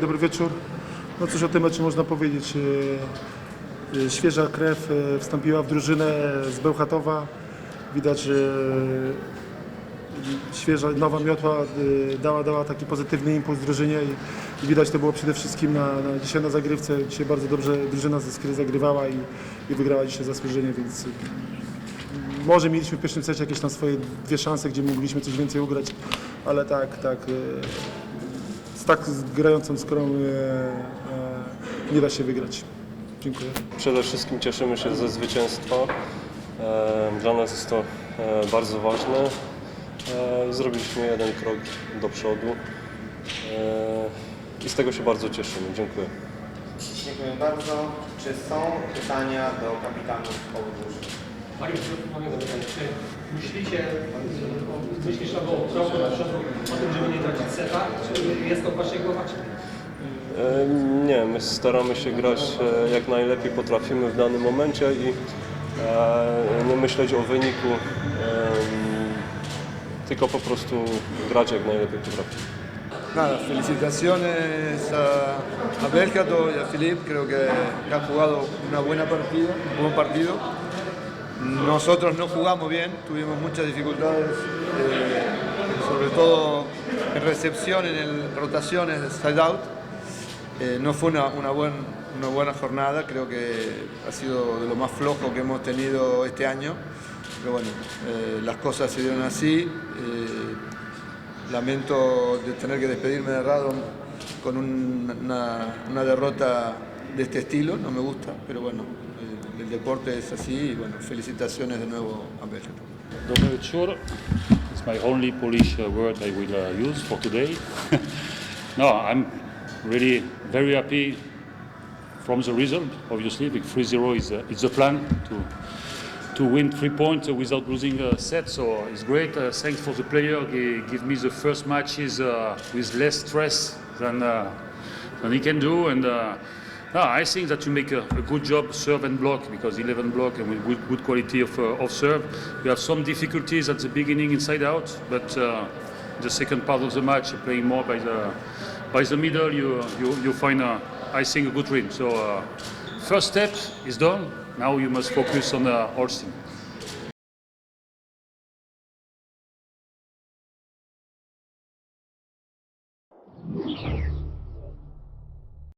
Dobry wieczór. No cóż o tym meczu można powiedzieć. E, e, Świeża krew e, wstąpiła w drużynę z Bełchatowa. Widać, że świeża, nowa miotła dała, dała taki pozytywny impuls drużynie i, widać to było przede wszystkim na, na, dzisiaj na zagrywce. Dzisiaj bardzo dobrze drużyna zagrywała i, i wygrała dzisiaj zasłużenie, więc może mieliśmy w pierwszym secie jakieś tam swoje dwie szanse, gdzie mogliśmy coś więcej ugrać, ale tak, tak. Z tak grającą skorą e, e, nie da się wygrać. Dziękuję. Przede wszystkim cieszymy się ze zwycięstwa. E, Dla nas jest to e, bardzo ważne. E, Zrobiliśmy jeden krok do przodu E, i z tego się bardzo cieszymy. Dziękuję. Dziękuję bardzo. Czy są pytania do kapitanów obu drużyn? Panie Przewodniczący, mogę zapytać, czy myślicie, y, myślisz albo trochę na przykład o tym, żeby nie tracić seta, czy jest to w waszej głowie, nie? My staramy się grać e, jak najlepiej potrafimy w danym momencie i e, nie myśleć o wyniku, tylko po prostu grać jak najlepiej potrafimy. Nada, felicitaciones a, a y a Filip, creo que han jugado una buena partida, un buen partido. Nosotros no jugamos bien, tuvimos muchas dificultades, eh, sobre todo en recepción, en el, rotaciones de side out. Eh, no fue una, una, buen- una buena jornada, creo que ha sido de lo más flojo que hemos tenido este año. Pero bueno, eh, las cosas se dieron así. eh, lamento de tener que despedirme de Radom con un- una, una derrota de este estilo, no me gusta, pero bueno, eh, el deporte es así y bueno, felicitaciones de nuevo a. Dobry. It's my only Polish uh, word I will uh, use for today. no, I'm really very happy from the result, obviously. The 3-0 is, uh, is the plan to, to win three points without losing a set, so it's great. Uh, thanks for the player. He give me the first matches uh, with less stress than, uh, than he can do. And uh, no, I think that you make a, a, good job serve and block because 11 block and with good, good quality of, uh, of serve. You have some difficulties at the beginning inside out, but uh, the second part of the match, playing more by the by the middle, you you, you find a, I think a good rhythm. So uh, first step is done. Now you must focus on the Holstein.